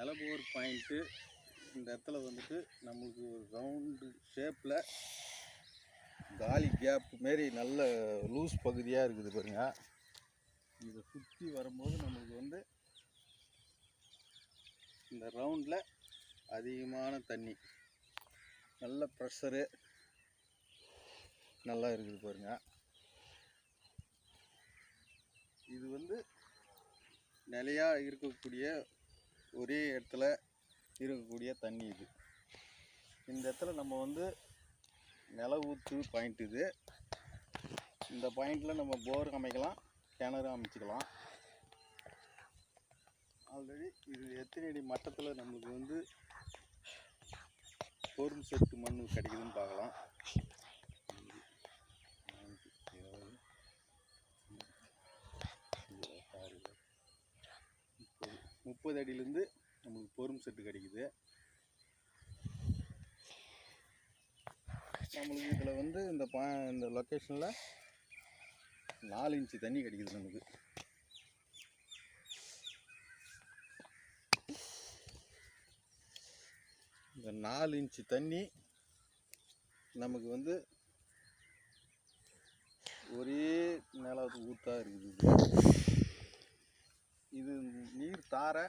நிலபோர் point இந்த இடத்துல வந்துட்டு நம்மளுக்கு ஒரு ரவுண்டு ஷேப்பில் காலி கேப் மாரி நல்ல லூஸ் பகுதியாக இருக்குது பாருங்கள் இதை சுற்றி வரும்போது நம்மளுக்கு வந்து இந்த ரவுண்டில் அதிகமான தண்ணி நல்ல ப்ரெஷரு நல்லா இருக்குது பாருங்க. இது வந்து நிலையாக இருக்கக்கூடிய ஒரே இடத்துல இருக்கக்கூடிய தண்ணி இது. இந்த இடத்துல நம்ம வந்து நில ஊற்று பாயிண்ட் இது. இந்த பாயிண்டில் நம்ம போர் அமைக்கலாம் கிணறு அமைச்சிக்கலாம். ஆல்ரெடி இது எத்தனை அடி மட்டத்தில் நம்மளுக்கு வந்து போரும் செட்டு மண் கிடைக்குதுன்னு பார்க்கலாம். முப்பது அடியிலேருந்து நம்மளுக்கு பொறும் செட்டு கிடைக்குது. நம்மளுக்கு இதில் வந்து இந்த பா இந்த லொக்கேஷனில் நாலு இன்ச்சு தண்ணி கிடைக்குது நமக்கு. இந்த நாலு இன்ச்சு தண்ணி நமக்கு வந்து ஒரே நிலத்துக்கு ஊத்தாக இருக்குது. தாரை